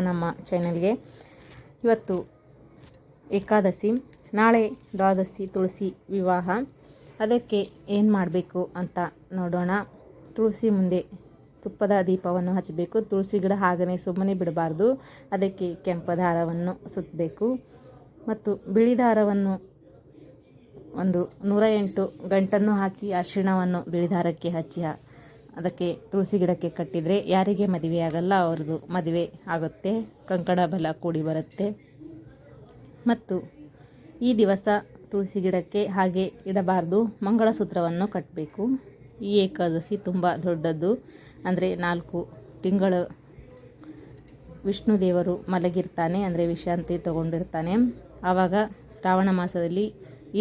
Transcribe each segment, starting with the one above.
ನಮ್ಮ ಚಾನೆಲ್ಗೆ ಇವತ್ತು ಏಕಾದಶಿ, ನಾಳೆ ದ್ವಾದಶಿ, ತುಳಸಿ ವಿವಾಹ. ಅದಕ್ಕೆ ಏನು ಮಾಡಬೇಕು ಅಂತ ನೋಡೋಣ. ತುಳಸಿ ಮುಂದೆ ತುಪ್ಪದ ದೀಪವನ್ನು ಹಚ್ಚಬೇಕು ತುಳಸಿ ಗಿಡ ಹಾಗೇ ಸುಮ್ಮನೆ ಬಿಡಬಾರ್ದು. ಅದಕ್ಕೆ ಕೆಂಪು ದಾರವನ್ನು ಸುತ್ತಬೇಕು ಮತ್ತು ಬಿಳಿ ದಾರವನ್ನು ಒಂದು ನೂರ ಎಂಟು ಗಂಟನ್ನು ಹಾಕಿ ಅರ್ಶಿಣವನ್ನು ಬಿಳಿ ದಾರಕ್ಕೆ ಹಚ್ಚಿ ಅದಕ್ಕೆ ತುಳಸಿ ಗಿಡಕ್ಕೆ ಕಟ್ಟಿದರೆ ಯಾರಿಗೆ ಮದುವೆ ಆಗಲ್ಲ, ಅವ್ರದ್ದು ಮದುವೆ ಆಗುತ್ತೆ, ಕಂಕಣ ಬಲ ಕೂಡಿ ಬರುತ್ತೆ. ಮತ್ತು ಈ ದಿವಸ ತುಳಸಿ ಗಿಡಕ್ಕೆ ಹಾಗೆ ಇಡಬಾರ್ದು, ಮಂಗಳಸೂತ್ರವನ್ನು ಕಟ್ಟಬೇಕು. ಈ ಏಕಾದಶಿ ತುಂಬ ದೊಡ್ಡದ್ದು. ಅಂದರೆ ನಾಲ್ಕು ತಿಂಗಳು ವಿಷ್ಣು ದೇವರು ಮಲಗಿರ್ತಾನೆ, ಅಂದರೆ ವಿಶ್ರಾಂತಿ ತಗೊಂಡಿರ್ತಾನೆ. ಆವಾಗ ಶ್ರಾವಣ ಮಾಸದಲ್ಲಿ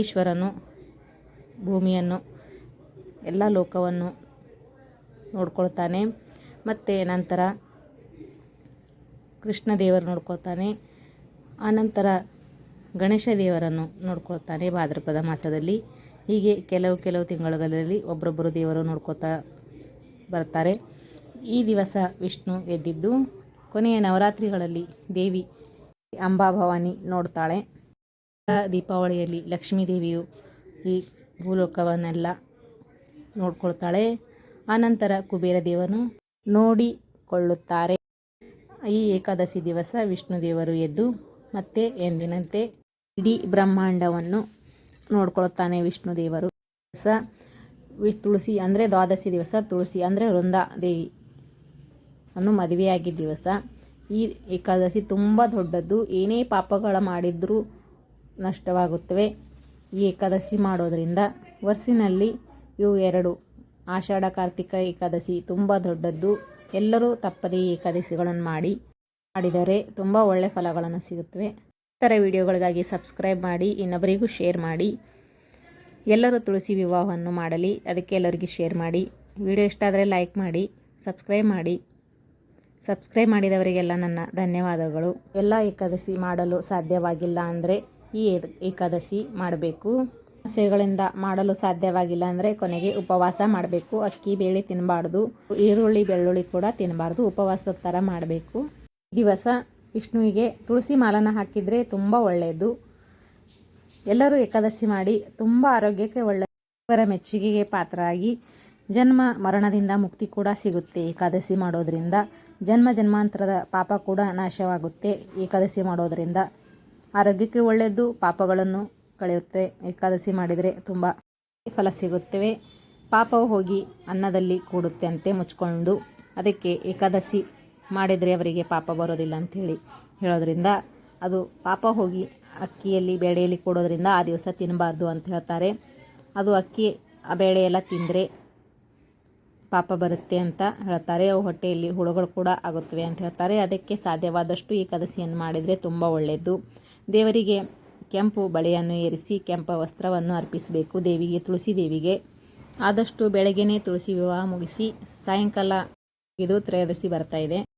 ಈಶ್ವರನು ಭೂಮಿಯನ್ನು, ಎಲ್ಲ ಲೋಕವನ್ನು ನೋಡ್ಕೊಳ್ತಾನೆ. ಮತ್ತು ನಂತರ ಕೃಷ್ಣ ದೇವರು ನೋಡ್ಕೊಳ್ತಾನೆ. ಆನಂತರ ಗಣೇಶ ದೇವರನ್ನು ನೋಡ್ಕೊಳ್ತಾನೆ ಭಾದ್ರಪದ ಮಾಸದಲ್ಲಿ. ಹೀಗೆ ಕೆಲವು ಕೆಲವು ತಿಂಗಳುಗಳಲ್ಲಿ ಒಬ್ಬರೊಬ್ಬರು ದೇವರು ನೋಡ್ಕೊತಾ ಬರ್ತಾರೆ. ಈ ದಿವಸ ವಿಷ್ಣು ಎದ್ದಿದ್ದು ಕೊನೆಯ ನವರಾತ್ರಿಗಳಲ್ಲಿ ದೇವಿ ಅಂಬಾಭವಾನಿ ನೋಡ್ತಾಳೆ. ದೀಪಾವಳಿಯಲ್ಲಿ ಲಕ್ಷ್ಮೀ ದೇವಿಯು ಈ ಭೂಲೋಕವನ್ನೆಲ್ಲ ನೋಡ್ಕೊಳ್ತಾಳೆ. ಆನಂತರ ಕುಬೇರ ದೇವನು ನೋಡಿಕೊಳ್ಳುತ್ತಾರೆ. ಈ ಏಕಾದಶಿ ದಿವಸ ವಿಷ್ಣು ದೇವರು ಎದ್ದು ಮತ್ತೆ ಎಂದಿನಂತೆ ಇಡೀ ಬ್ರಹ್ಮಾಂಡವನ್ನು ನೋಡ್ಕೊಳ್ತಾನೆ ವಿಷ್ಣು ದೇವರು. ದಿವಸ ತುಳಸಿ ಅಂದರೆ ದ್ವಾದಶಿ ದಿವಸ, ತುಳಸಿ ಅಂದರೆ ವೃಂದಾದೇವಿ ಅನ್ನು ಮದುವೆಯಾಗಿದ್ದ ದಿವಸ. ಈ ಏಕಾದಶಿ ತುಂಬ ದೊಡ್ಡದ್ದು. ಏನೇ ಪಾಪಗಳ ಮಾಡಿದ್ರೂ ನಷ್ಟವಾಗುತ್ತವೆ. ಈ ಏಕಾದಶಿ ಮಾಡೋದರಿಂದ ವರ್ಷಿನಲ್ಲಿ ಇವು ಎರಡು ಆಷಾಢ, ಕಾರ್ತಿಕ ಏಕಾದಶಿ ತುಂಬ ದೊಡ್ಡದ್ದು. ಎಲ್ಲರೂ ತಪ್ಪದೇ ಏಕಾದಶಿಗಳನ್ನು ಮಾಡಿ ಮಾಡಿದರೆ ತುಂಬ ಒಳ್ಳೆಯ ಫಲಗಳನ್ನು ಸಿಗುತ್ತವೆ. ಇತರ ವಿಡಿಯೋಗಳಿಗಾಗಿ ಸಬ್ಸ್ಕ್ರೈಬ್ ಮಾಡಿ, ಇನ್ನೊಬ್ಬರಿಗೂ ಶೇರ್ ಮಾಡಿ. ಎಲ್ಲರೂ ತುಳಸಿ ವಿವಾಹವನ್ನು ಮಾಡಲಿ, ಅದಕ್ಕೆ ಎಲ್ಲರಿಗೂ ಶೇರ್ ಮಾಡಿ. ವಿಡಿಯೋ ಇಷ್ಟ ಆದರೆ ಲೈಕ್ ಮಾಡಿ, ಸಬ್ಸ್ಕ್ರೈಬ್ ಮಾಡಿ. ಸಬ್ಸ್ಕ್ರೈಬ್ ಮಾಡಿದವರಿಗೆಲ್ಲ ನನ್ನ ಧನ್ಯವಾದಗಳು. ಎಲ್ಲ ಏಕಾದಶಿ ಮಾಡಲು ಸಾಧ್ಯವಾಗಿಲ್ಲ ಅಂದರೆ ಈ ಏಕಾದಶಿ ಮಾಡಬೇಕು. ಸಮಸ್ಯೆಗಳಿಂದ ಮಾಡಲು ಸಾಧ್ಯವಾಗಿಲ್ಲ ಅಂದರೆ ಕೊನೆಗೆ ಉಪವಾಸ ಮಾಡಬೇಕು. ಅಕ್ಕಿ, ಬೇಳೆ ತಿನ್ನಬಾರ್ದು ಈರುಳ್ಳಿ, ಬೆಳ್ಳುಳ್ಳಿ ಕೂಡ ತಿನ್ನಬಾರ್ದು ಉಪವಾಸದ ಥರ ಮಾಡಬೇಕು. ದಿವಸ ವಿಷ್ಣುವಿಗೆ ತುಳಸಿ ಮಾಲನ ಹಾಕಿದರೆ ತುಂಬ ಒಳ್ಳೆಯದು ಎಲ್ಲರೂ ಏಕಾದಶಿ ಮಾಡಿ ತುಂಬ ಆರೋಗ್ಯಕ್ಕೆ ಒಳ್ಳೆಯ ಇವರ ಮೆಚ್ಚುಗೆಗೆ ಪಾತ್ರರಾಗಿ ಜನ್ಮ ಮರಣದಿಂದ ಮುಕ್ತಿ ಕೂಡ ಸಿಗುತ್ತೆ. ಏಕಾದಶಿ ಮಾಡೋದರಿಂದ ಜನ್ಮ ಜನ್ಮಾಂತರದ ಪಾಪ ಕೂಡ ನಾಶವಾಗುತ್ತೆ. ಏಕಾದಶಿ ಮಾಡೋದರಿಂದ ಆರೋಗ್ಯಕ್ಕೆ ಒಳ್ಳೆಯದು ಪಾಪಗಳನ್ನು ಕಳೆಯುತ್ತೆ. ಏಕಾದಶಿ ಮಾಡಿದರೆ ತುಂಬ ಫಲ ಸಿಗುತ್ತವೆ. ಪಾಪವು ಹೋಗಿ ಅನ್ನದಲ್ಲಿ ಕೂಡುತ್ತೆ ಅಂತೆ ಮುಚ್ಕೊಂಡು ಅದಕ್ಕೆ ಏಕಾದಶಿ ಮಾಡಿದರೆ ಅವರಿಗೆ ಪಾಪ ಬರೋದಿಲ್ಲ ಅಂಥೇಳಿ ಹೇಳೋದ್ರಿಂದ ಅದು ಪಾಪ ಹೋಗಿ ಅಕ್ಕಿಯಲ್ಲಿ ಬೇಳೆಯಲ್ಲಿ ಕೊಡೋದ್ರಿಂದ ಆ ದಿವಸ ತಿನ್ನಬಾರ್ದು ಅಂತ ಹೇಳ್ತಾರೆ. ಅದು ಅಕ್ಕಿ, ಆ ಬೇಳೆ ಎಲ್ಲ ತಿಂದರೆ ಪಾಪ ಬರುತ್ತೆ ಅಂತ ಹೇಳ್ತಾರೆ. ಅವು ಹೊಟ್ಟೆಯಲ್ಲಿ ಹುಳುಗಳು ಕೂಡ ಆಗುತ್ತವೆ ಅಂತ ಹೇಳ್ತಾರೆ. ಅದಕ್ಕೆ ಸಾಧ್ಯವಾದಷ್ಟು ಏಕಾದಶಿಯನ್ನು ಮಾಡಿದರೆ ತುಂಬ ಒಳ್ಳೆಯದು ದೇವರಿಗೆ ಕೆಂಪು ಬಳೆಯನ್ನು ಏರಿಸಿ ಕೆಂಪ ವಸ್ತ್ರವನ್ನು ಅರ್ಪಿಸಬೇಕು. ದೇವಿಗೆ, ತುಳಸಿ ದೇವಿಗೆ. ಆದಷ್ಟು ಬೆಳಗ್ಗೆನೇ ತುಳಸಿ ವಿವಾಹ ಮುಗಿಸಿ ಸಾಯಂಕಾಲ ಇದು ತ್ರಯೋದಶಿ ಬರ್ತಾ ಇದೆ.